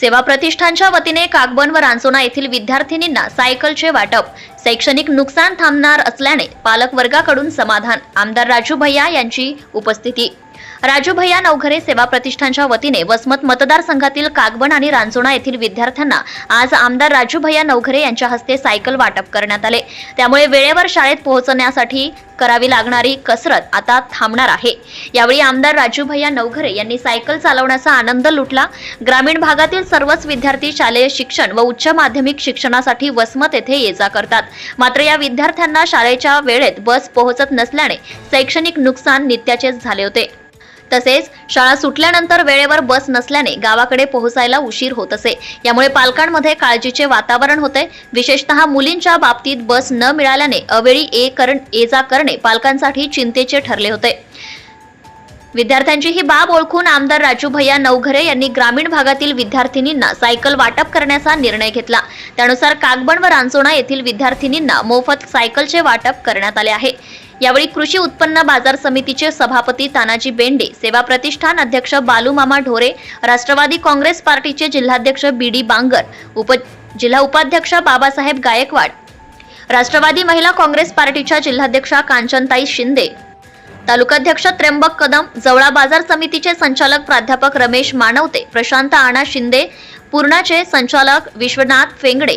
सेवा प्रतिष्ठानच्या वतीने कागबन व रांजोना येथील विद्यार्थिनींना सायकलचे वाटप. शैक्षणिक नुकसान थांबणार असल्याने पालकवर्गाकडून समाधान. आमदार राजू भैया यांची उपस्थिती. राजू भैया नवघरे सेवा प्रतिष्ठानच्या वतीने वसमत मतदारसंघातील कागबन आणि रांजोणा येथील विद्यार्थ्यांना आज आमदार राजू भैया नवघरे यांच्या हस्ते सायकल वाटप करण्यात आले. त्यामुळे वेळेवर शाळेत पोहोचण्यासाठी करावी लागणारी कसरत आता थांबणार आहे. यावेळी आमदार राजू भैया नवघरे यांनी सायकल चालवण्याचा आनंद लुटला. ग्रामीण भागातील सर्वच विद्यार्थी शालेय शिक्षण व उच्च माध्यमिक शिक्षणासाठी वसमत येथे ये जा करतात. मात्र या विद्यार्थ्यांना शाळेच्या वेळेत बस पोहोचत नसल्याने शैक्षणिक नुकसान नित्याचेच झाले होते. तसेच शाळा सुटल्यानंतर वेळेवर बस नसल्याने गावाकडे पोहोचायला उशीर होत असे. यामुळे पालकांमध्ये काळजीचे वातावरण होते. विशेषतः मुलींच्या बाबतीत बस न मिळाल्याने अवेळी ए करण ये जा करणे पालकांसाठी चिंतेचे ठरले होते. विद्यार्थ्यांची ही बाब ओळखून आमदार राजू भैया नवघरे यांनी ग्रामीण भागातील विद्यार्थिनींना सायकल वाटप करण्याचा निर्णय घेतला. त्यानुसार कागबण व रांचोणा येथील विद्यार्थिनींना मोफत सायकलचे वाटप करण्यात आले आहे. यावेळी कृषी उत्पन्न बाजार समितीचे सभापती तानाजी बेंडे सेवा प्रतिष्ठान अध्यक्ष बालूमामा ढोरे राष्ट्रवादी काँग्रेस पार्टीचे जिल्हाध्यक्ष बी डी बांगर उप जिल्हा उपाध्यक्ष बाबासाहेब गायकवाड राष्ट्रवादी महिला काँग्रेस पार्टीच्या जिल्हाध्यक्षा कांचनताई शिंदे तालुकाध्यक्ष त्र्यंबक कदम जवळा बाजार समितीचे संचालक प्राध्यापक रमेश मानवते प्रशांत आणा शिंदे पूर्णाचे संचालक विश्वनाथ फेंगडे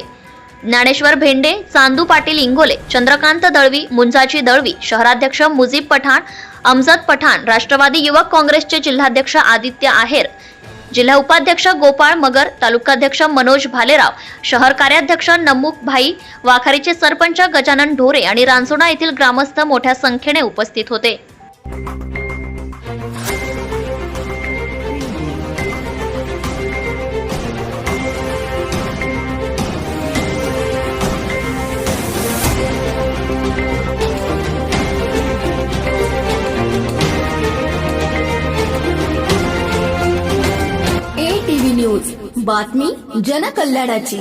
ज्ञानेश्वर भेंडे चांदू पाटील इंगोले चंद्रकांत दळवी मुंजाची दळवी शहराध्यक्ष मुजीब पठाण अमजद पठाण राष्ट्रवादी युवक काँग्रेसचे जिल्हाध्यक्ष आदित्य आहेर जिल्हा उपाध्यक्ष गोपाळ मगर तालुकाध्यक्ष मनोज भालेराव शहर कार्याध्यक्ष नमुक भाई वाखारीचे सरपंच गजानन ढोरे आणि रांजोडा येथील ग्रामस्थ मोठ्या संख्येने उपस्थित होते. बातमी जनकल्याणाची.